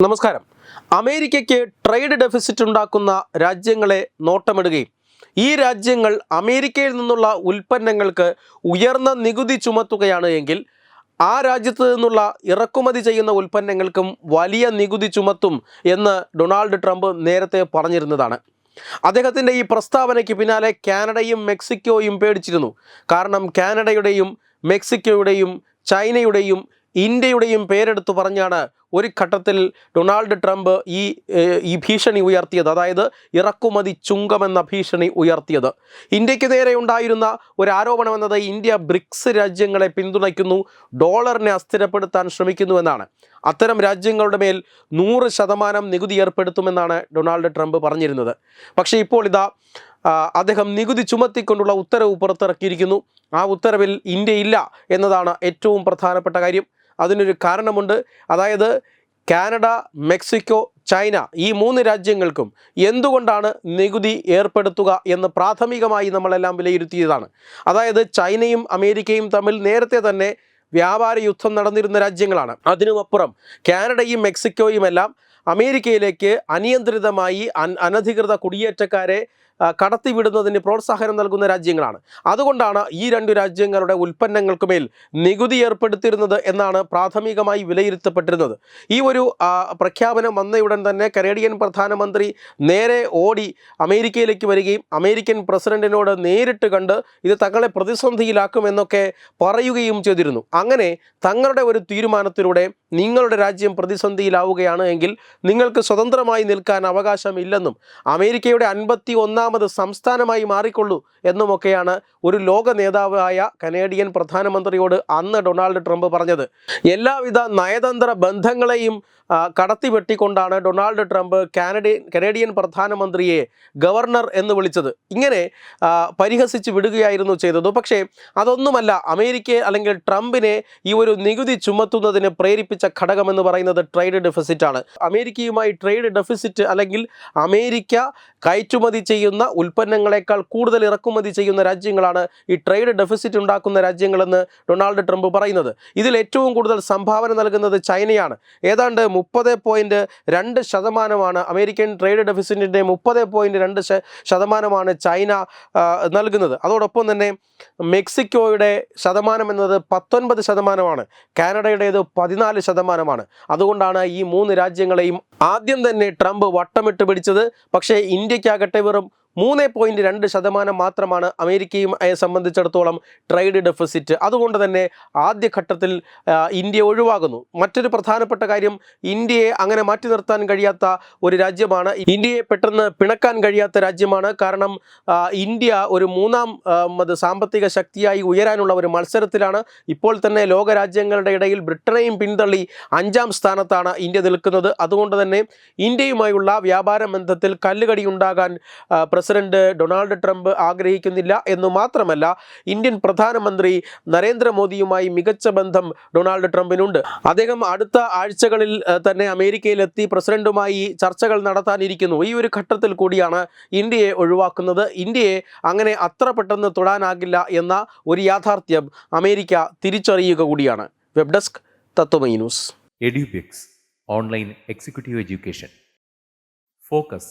നമസ്കാരം. അമേരിക്കയ്ക്ക് trade deficit ഉണ്ടാക്കുന്ന രാജ്യങ്ങളെ നോട്ടമിടുകയും ഈ രാജ്യങ്ങൾ അമേരിക്കയിൽ നിന്നുള്ള ഉൽപ്പന്നങ്ങൾക്ക് ഉയർന്ന നികുതി ചുമത്തുകയാണ് എങ്കിൽ ആ രാജ്യത്ത് നിന്നുള്ള ഇറക്കുമതി ചെയ്യുന്ന ഉൽപ്പന്നങ്ങൾക്കും വലിയ നികുതി ചുമത്തും എന്ന് ഡൊണാൾഡ് ട്രംപ് നേരത്തെ പറഞ്ഞിരുന്നതാണ്. അദ്ദേഹത്തിന്റെ ഈ പ്രസ്താവനയ്ക്ക് പിന്നാലെ കാനഡയും മെക്സിക്കോയും പേടിച്ചിരുന്നു. കാരണം കാനഡയുടെയും മെക്സിക്കോയുടെയും ചൈനയുടെയും ഇന്ത്യയുടെയും പേരെടുത്തു പറഞ്ഞാണ് ഒരു ഘട്ടത്തിൽ ഡൊണാൾഡ് ട്രംപ് ഈ ഈ ഭീഷണി ഉയർത്തിയത്. അതായത് ഇറക്കുമതി ചുങ്കമെന്ന ഭീഷണി ഉയർത്തിയത്. ഇന്ത്യയ്ക്ക് നേരെ ഉണ്ടായിരുന്ന ഒരു ആരോപണം എന്നത് ഇന്ത്യ ബ്രിക്സ് രാജ്യങ്ങളെ പിന്തുണയ്ക്കുന്നു ഡോളറിനെ അസ്ഥിരപ്പെടുത്താൻ ശ്രമിക്കുന്നു എന്നാണ്. അത്തരം രാജ്യങ്ങളുടെ മേൽ നൂറ് ശതമാനം നികുതി ഏർപ്പെടുത്തുമെന്നാണ് ഡൊണാൾഡ് ട്രംപ് പറഞ്ഞിരുന്നത്. പക്ഷേ ഇപ്പോൾ ഇതാ അദ്ദേഹം നികുതി ചുമത്തിക്കൊണ്ടുള്ള ഉത്തരവ് പുറത്തിറക്കിയിരിക്കുന്നു. ആ ഉത്തരവിൽ ഇന്ത്യ ഇല്ല എന്നതാണ് ഏറ്റവും പ്രധാനപ്പെട്ട കാര്യം. അതിനൊരു കാരണമുണ്ട്. അതായത് കാനഡ മെക്സിക്കോ ചൈന ഈ മൂന്ന് രാജ്യങ്ങൾക്കും എന്തുകൊണ്ടാണ് നികുതി ഏർപ്പെടുത്തുക എന്ന് പ്രാഥമികമായി നമ്മളെല്ലാം വിലയിരുത്തിയതാണ്. അതായത് ചൈനയും അമേരിക്കയും തമ്മിൽ നേരത്തെ തന്നെ വ്യാപാര യുദ്ധം നടന്നിരുന്ന രാജ്യങ്ങളാണ്. അതിനുമപ്പുറം കാനഡയും മെക്സിക്കോയുമെല്ലാം അമേരിക്കയിലേക്ക് അനിയന്ത്രിതമായി അനധികൃത കുടിയേറ്റക്കാരെ കടത്തിവിടുന്നതിന് പ്രോത്സാഹനം നൽകുന്ന രാജ്യങ്ങളാണ്. അതുകൊണ്ടാണ് ഈ രണ്ട് രാജ്യങ്ങളുടെ ഉൽപ്പന്നങ്ങൾക്ക് മേൽ നികുതി ഏർപ്പെടുത്തിയിരുന്നത് എന്നാണ് പ്രാഥമികമായി വിലയിരുത്തപ്പെട്ടിരുന്നത്. ഈ ഒരു പ്രഖ്യാപനം വന്നയുടൻ തന്നെ കനേഡിയൻ പ്രധാനമന്ത്രി നേരെ ഓടി അമേരിക്കയിലേക്ക് വരികയും അമേരിക്കൻ പ്രസിഡന്റിനോട് നേരിട്ട് കണ്ട് ഇത് തങ്ങളെ പ്രതിസന്ധിയിലാക്കുമെന്നൊക്കെ പറയുകയും ചെയ്തിരുന്നു. അങ്ങനെ തങ്ങളുടെ ഒരു തീരുമാനത്തിലൂടെ നിങ്ങളുടെ രാജ്യം പ്രതിസന്ധിയിലാവുകയാണ് എങ്കിൽ നിങ്ങൾക്ക് സ്വതന്ത്രമായി നിൽക്കാൻ അവകാശമില്ലെന്നും അമേരിക്കയുടെ അൻപത്തി ഒന്നാമത് സംസ്ഥാനമായി മാറിക്കൊള്ളൂ എന്നുമൊക്കെയാണ് ഒരു ലോക നേതാവായ കനേഡിയൻ പ്രധാനമന്ത്രിയോട് അന്ന് ഡൊണാൾഡ് ട്രംപ് പറഞ്ഞത്. എല്ലാവിധ നയതന്ത്ര ബന്ധങ്ങളെയും കടത്തി കടത്തിവെട്ടിക്കൊണ്ടാണ് ഡൊണാൾഡ് ട്രംപ് കാനഡിയൻ കനേഡിയൻ പ്രധാനമന്ത്രിയെ ഗവർണർ എന്ന് വിളിച്ചത്. ഇങ്ങനെ പരിഹസിച്ച് വിടുകയായിരുന്നു ചെയ്തത്. പക്ഷേ അതൊന്നുമല്ല. അമേരിക്കയെ അല്ലെങ്കിൽ ട്രംപിനെ ഈ ഒരു നികുതി ചുമത്തുന്നതിന് പ്രേരിപ്പിച്ച ഘടകമെന്ന് പറയുന്നത് ട്രേഡ് ഡെഫിസിറ്റ് ആണ്. അമേരിക്കയുമായി ട്രേഡ് ഡെഫിസിറ്റ് അല്ലെങ്കിൽ അമേരിക്ക കയറ്റുമതി ചെയ്യുന്ന ഉൽപ്പന്നങ്ങളെക്കാൾ കൂടുതൽ ഇറക്കുമതി ചെയ്യുന്ന രാജ്യങ്ങളാണ് ഈ ട്രേഡ് ഡെഫിസിറ്റ് ഉണ്ടാക്കുന്ന രാജ്യങ്ങളെന്ന് ഡൊണാൾഡ് ട്രംപ് പറയുന്നത്. ഇതിൽ ഏറ്റവും കൂടുതൽ സംഭാവന നൽകുന്നത് ചൈനയാണ്. ഏതാണ്ട് മുപ്പത് പോയിന്റ് രണ്ട് ശതമാനമാണ് അമേരിക്കൻ ട്രേഡ് ഡെഫിസിറ്റിന്റെ മുപ്പത് പോയിന്റ് രണ്ട് ശതമാനമാണ് ചൈന നൽകുന്നത്. അതോടൊപ്പം തന്നെ മെക്സിക്കോയുടെ ശതമാനം എന്നത് പത്തൊൻപത് ശതമാനമാണ്. കാനഡയുടേത് പതിനാല് ശതമാനമാണ്. അതുകൊണ്ടാണ് ഈ മൂന്ന് രാജ്യങ്ങളെയും ആദ്യം തന്നെ ട്രംപ് വട്ടമിട്ട് പിടിച്ചത്. പക്ഷേ ഇന്ത്യക്കാകട്ടെ വെറും മൂന്ന് പോയിന്റ് രണ്ട് ശതമാനം മാത്രമാണ് അമേരിക്കയും സംബന്ധിച്ചിടത്തോളം ട്രേഡ് ഡെഫിസിറ്റ്. അതുകൊണ്ട് തന്നെ ആദ്യഘട്ടത്തിൽ ഇന്ത്യ ഒഴിവാകുന്നു. മറ്റൊരു പ്രധാനപ്പെട്ട കാര്യം ഇന്ത്യയെ അങ്ങനെ മാറ്റി നിർത്താൻ കഴിയാത്ത ഒരു രാജ്യമാണ്. ഇന്ത്യയെ പെട്ടെന്ന് പിണക്കാൻ കഴിയാത്ത രാജ്യമാണ്. കാരണം ഇന്ത്യ ഒരു മൂന്നാം അത് സാമ്പത്തിക ശക്തിയായി ഉയരാനുള്ള ഒരു മത്സരത്തിലാണ്. ഇപ്പോൾ തന്നെ ലോകരാജ്യങ്ങളുടെ ഇടയിൽ ബ്രിട്ടനെയും പിന്തള്ളി അഞ്ചാം സ്ഥാനത്താണ് ഇന്ത്യ നിൽക്കുന്നത്. അതുകൊണ്ട് തന്നെ ഇന്ത്യയുമായുള്ള വ്യാപാര ബന്ധത്തിൽ കല്ലുകടി ഉണ്ടാകാൻ പ്രസിഡന്റ് ഡൊണാൾഡ് ട്രംപ് ആഗ്രഹിക്കുന്നില്ല എന്ന് മാത്രമല്ല ഇന്ത്യൻ പ്രധാനമന്ത്രി നരേന്ദ്രമോദിയുമായി മികച്ച ബന്ധം ഡൊണാൾഡ് ട്രംപിനുണ്ട്. അദ്ദേഹം അടുത്ത ആഴ്ചകളിൽ തന്നെ അമേരിക്കയിലെത്തി പ്രസിഡന്റുമായി ചർച്ചകൾ നടത്താനിരിക്കുന്നു. ഈ ഒരു ഘട്ടത്തിൽ കൂടിയാണ് ഇന്ത്യയെ ഒഴിവാക്കുന്നത്. ഇന്ത്യയെ അങ്ങനെ അത്ര പെട്ടെന്ന് തൊടാനാകില്ല എന്ന ഒരു യാഥാർത്ഥ്യം അമേരിക്ക തിരിച്ചറിയുക കൂടിയാണ്. Web desk Tatwamayi news. Edubix online executive education. Focus